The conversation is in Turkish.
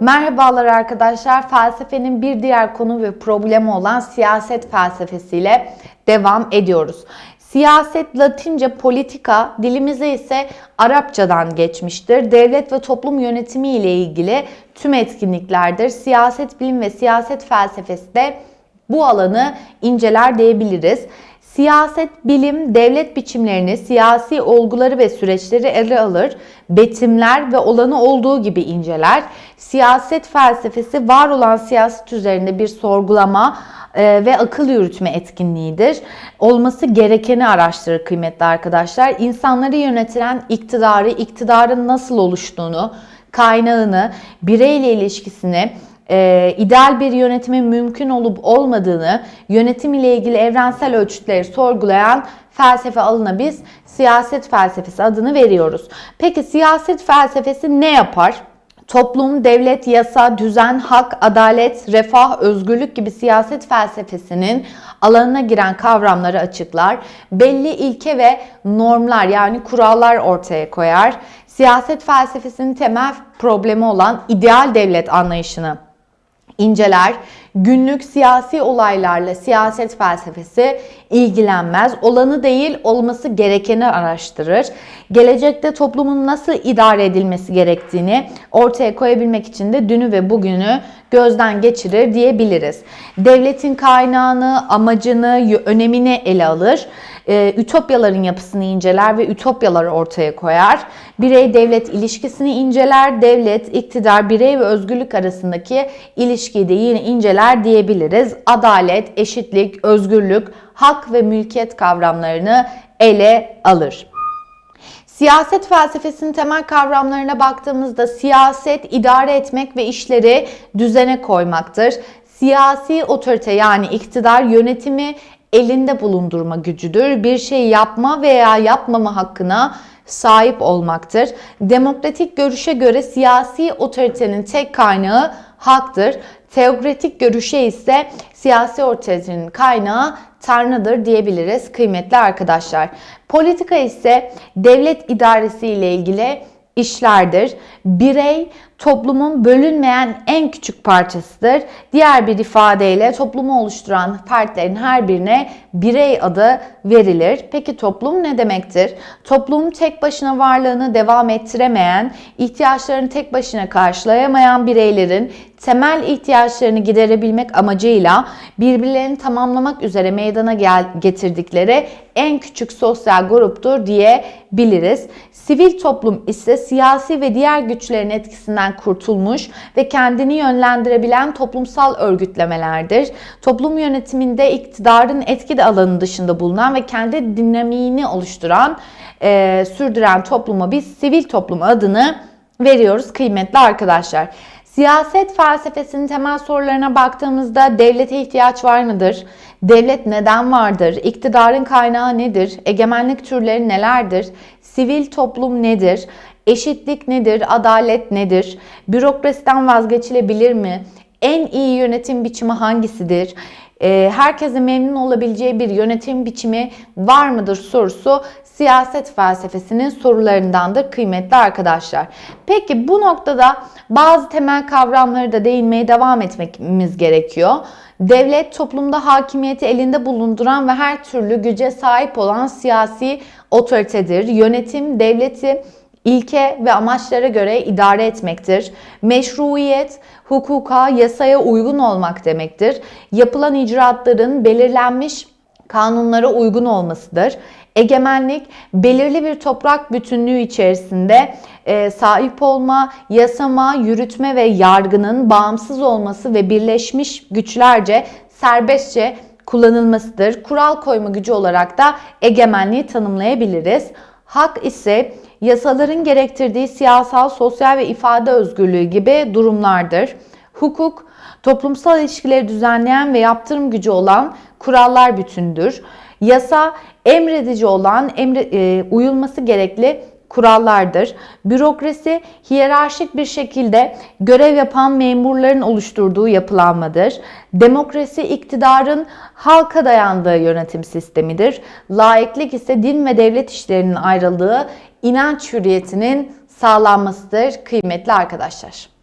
Merhabalar arkadaşlar. Felsefenin bir diğer konu ve problemi olan siyaset felsefesiyle devam ediyoruz. Siyaset Latince politika, dilimize ise Arapçadan geçmiştir. Devlet ve toplum yönetimi ile ilgili tüm etkinliklerdir. Siyaset bilim ve siyaset felsefesi de bu alanı inceler diyebiliriz. Siyaset, bilim, devlet biçimlerini, siyasi olguları ve süreçleri ele alır, betimler ve olanı olduğu gibi inceler. Siyaset felsefesi var olan siyaset üzerinde bir sorgulama e, ve akıl yürütme etkinliğidir. Olması gerekeni araştırır kıymetli arkadaşlar. İnsanları yönetilen iktidarı, iktidarın nasıl oluştuğunu, kaynağını, bireyle ilişkisini, e, ideal bir yönetimin mümkün olup olmadığını, yönetim ile ilgili evrensel ölçütleri sorgulayan felsefe alına biz siyaset felsefesi adını veriyoruz. Peki siyaset felsefesi ne yapar? Toplum, devlet, yasa, düzen, hak, adalet, refah, özgürlük gibi siyaset felsefesinin alanına giren kavramları açıklar. Belli ilke ve normlar yani kurallar ortaya koyar. Siyaset felsefesinin temel problemi olan ideal devlet anlayışını inceler. Günlük siyasi olaylarla siyaset felsefesi ilgilenmez. Olanı değil, olması gerekeni araştırır. Gelecekte toplumun nasıl idare edilmesi gerektiğini ortaya koyabilmek için de dünü ve bugünü gözden geçirir diyebiliriz. Devletin kaynağını, amacını, önemini ele alır. Ee, ütopyaların yapısını inceler ve ütopyaları ortaya koyar. Birey devlet ilişkisini inceler. Devlet, iktidar, birey ve özgürlük arasındaki ilişkiyi de yine inceler diyebiliriz. Adalet, eşitlik, özgürlük, hak ve mülkiyet kavramlarını ele alır. Siyaset felsefesinin temel kavramlarına baktığımızda siyaset idare etmek ve işleri düzene koymaktır. Siyasi otorite yani iktidar yönetimi elinde bulundurma gücüdür. Bir şey yapma veya yapmama hakkına sahip olmaktır. Demokratik görüşe göre siyasi otoritenin tek kaynağı haktır. Teokratik görüşe ise siyasi otoritenin kaynağı Tanrı'dır diyebiliriz kıymetli arkadaşlar. Politika ise devlet idaresi ile ilgili işlerdir. Birey toplumun bölünmeyen en küçük parçasıdır. Diğer bir ifadeyle toplumu oluşturan fertlerin her birine birey adı verilir. Peki toplum ne demektir? Toplum tek başına varlığını devam ettiremeyen, ihtiyaçlarını tek başına karşılayamayan bireylerin temel ihtiyaçlarını giderebilmek amacıyla birbirlerini tamamlamak üzere meydana gel getirdikleri en küçük sosyal gruptur diyebiliriz. Sivil toplum ise siyasi ve diğer güçlerin etkisinden kurtulmuş ve kendini yönlendirebilen toplumsal örgütlemelerdir. Toplum yönetiminde iktidarın etki alanı dışında bulunan ve kendi dinamiğini oluşturan, e, sürdüren topluma biz sivil toplum adını veriyoruz kıymetli arkadaşlar. Siyaset felsefesinin temel sorularına baktığımızda devlete ihtiyaç var mıdır? Devlet neden vardır? İktidarın kaynağı nedir? Egemenlik türleri nelerdir? Sivil toplum nedir? Eşitlik nedir? Adalet nedir? Bürokrasiden vazgeçilebilir mi? En iyi yönetim biçimi hangisidir? Ee, herkesin memnun olabileceği bir yönetim biçimi var mıdır sorusu siyaset felsefesinin sorularındandır kıymetli arkadaşlar. Peki bu noktada bazı temel kavramları da değinmeye devam etmemiz gerekiyor. Devlet toplumda hakimiyeti elinde bulunduran ve her türlü güce sahip olan siyasi otoritedir. Yönetim devleti ilke ve amaçlara göre idare etmektir. Meşruiyet, hukuka, yasaya uygun olmak demektir. Yapılan icraatların belirlenmiş kanunlara uygun olmasıdır. Egemenlik belirli bir toprak bütünlüğü içerisinde e, sahip olma, yasama, yürütme ve yargının bağımsız olması ve birleşmiş güçlerce serbestçe kullanılmasıdır. Kural koyma gücü olarak da egemenliği tanımlayabiliriz. Hak ise yasaların gerektirdiği siyasal, sosyal ve ifade özgürlüğü gibi durumlardır. Hukuk, toplumsal ilişkileri düzenleyen ve yaptırım gücü olan kurallar bütündür. Yasa, emredici olan, emre, e, uyulması gerekli kurallardır. Bürokrasi hiyerarşik bir şekilde görev yapan memurların oluşturduğu yapılanmadır. Demokrasi iktidarın halka dayandığı yönetim sistemidir. Laiklik ise din ve devlet işlerinin ayrıldığı inanç hürriyetinin sağlanmasıdır kıymetli arkadaşlar.